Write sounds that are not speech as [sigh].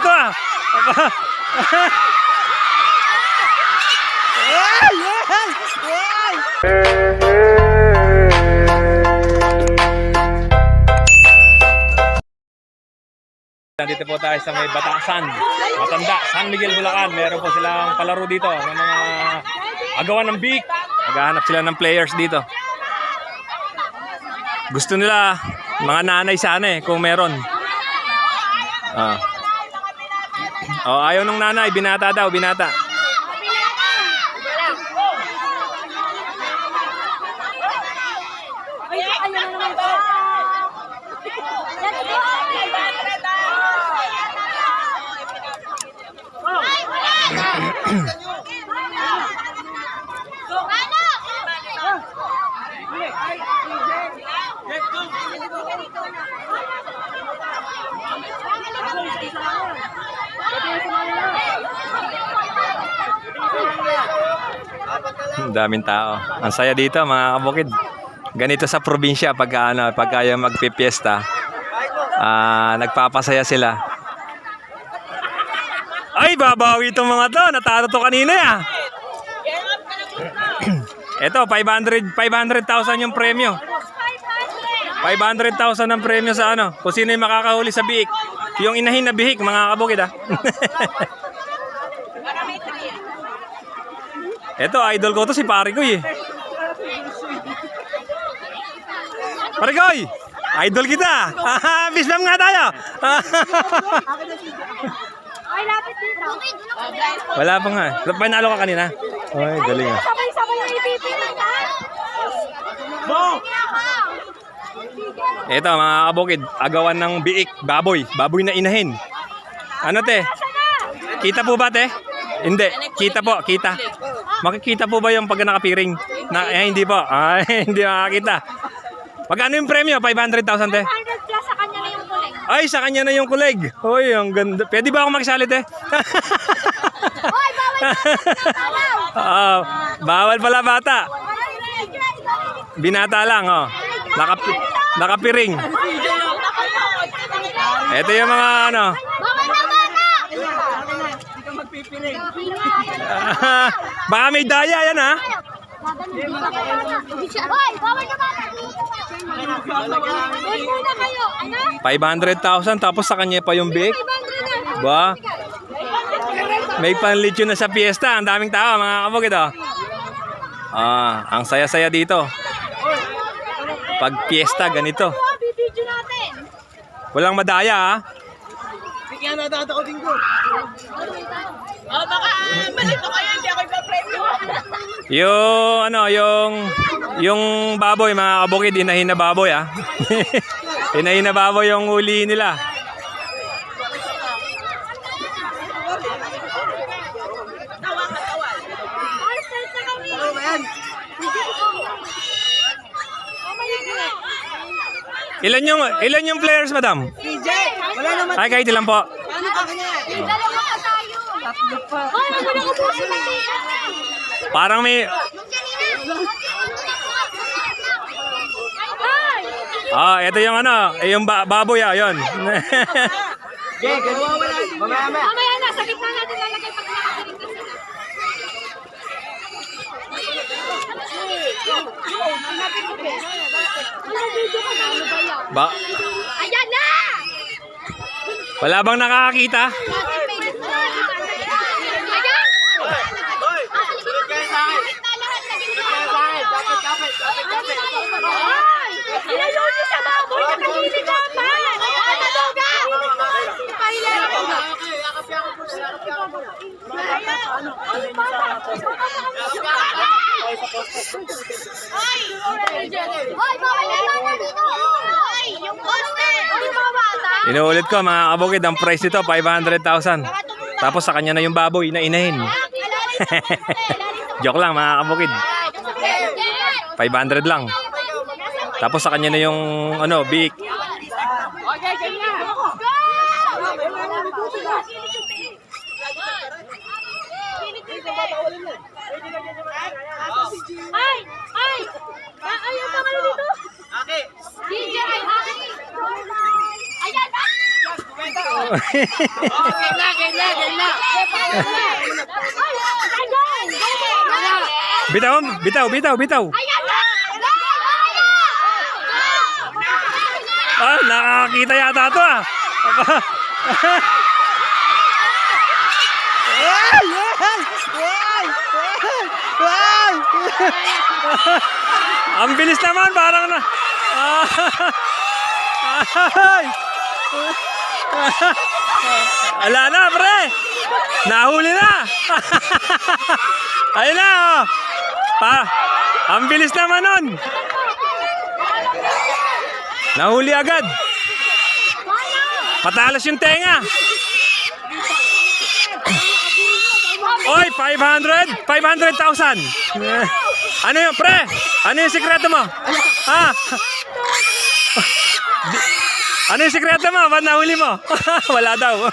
to ah. Ay, ay, ay. Nandito po tayo sa may Batasan, Matanda, San Miguel, Bulacan. Meron po silang palaro dito ng mga agawan ng big. Naghahanap sila ng players dito. Gusto nila mga nanay sana eh, kung meron. Ah. Oh, ayaw nung nanay, binata daw, binata. Daming tao. Ang saya dito mga kabukid. Ganito sa probinsya pagka ano, pagka yung magpipiesta. Ah, nagpapasaya sila. Ay, babawi itong mga to. Natalo kanina ya. [clears throat] Ito, 500 500,000 yung premyo. 500,000 ang premyo sa ano. Kung sino yung makakahuli sa biik. Yung inahin na bihik, mga kabukid ah. [laughs] Ito, idol ko to si Parikoy eh. Parikoy! Idol kita! [laughs] Bislam nga tayo! [laughs] Ay, lapit dito. Wala pa nga. Panalo ka kanina. Ay, galing ah. Sabay-sabay yung ipipinan ka. Ito mga kabukid, agawan ng biik, baboy, baboy na inahin. Ano te? Kita po ba te? Hindi, kita po, kita. Makikita po ba yung pag nakapiring? Na, eh, hindi po. Ay, [laughs] hindi makakita. Magkano yung premyo? 500,000 te? 100 plus sa kanya na yung kuling. Ay, sa kanya na yung kuleg. Uy, ang ganda. Pwede ba ako makisali te? [laughs] Hoy, bawal Oo, bawal pala bata. Binata lang, oh. Nakap nakapiring. Ito yung mga ano. Bawal na bata! [laughs] Baka may daya yan ha. Hoy, bawal na bata! Hoy, muna kayo. Ano? 500,000 tapos sa kanya pa yung bake. 500 na. Ba? May panlitsyo na sa piyesta. Ang daming tao mga kabukid oh. Ah, ang saya-saya dito. Pag piyesta ganito. Walang madaya ha. Kaya natata ko din ko. Oh, baka malito kayo, hindi ako ipa-premyo. Yung ano, yung yung baboy mga kabukid, inahin na baboy ah. [laughs] inahin na baboy yung huli nila. Ilan yung ilan yung players, madam? PJ, wala naman. Ay, kahit ilan po. Dalawa pa tayo. Tatlo pa. Hoy, wag mo na ubusin natin. Parang may Ay! Ah, ito yung ano, yung ba- baboy ah, yun. [laughs] Okay, ganun. Mamaya, mamaya. Mamaya na, sa gitna natin lalagay pag nakatinig na sila. Na? Ba Ayan na! wala bang nakakakita? Ayan! Ay! Ilayo niyo sa baboy! Nakalilig ka pa! Ano luga? Pahilayo ka! Ay! Hoy, bawal na bata dito! Yung poste! Yung mga bata! Inuulit ko mga kabukid, ang price nito 500,000. Tapos sa kanya na yung baboy na inahin. [laughs] Joke lang mga kabukid. 500 lang. Tapos sa kanya na yung ano, big. Okay, ganyan. Ay! Ay! Ay! Ayaw ka dito? Okay. DJ, ay! Ayan na! game na, game bitaw, bitaw, bitaw, bitaw. Ah, nakakakita yata to ah. [laughs] Ay! Ay! Ay! Ay! [laughs] Ang bilis naman, parang na... [laughs] Ala na, pre! Nahuli na! [laughs] Ayun na, oh! Pa, ang bilis naman nun! Nahuli agad! Patalas yung tenga! Oy, 500? 500,000! [laughs] Ano yun, pre? Ano yung sikreto mo? Ha? [laughs] Ano yung sikreto mo? Ba't nahuli mo? [laughs] Wala daw.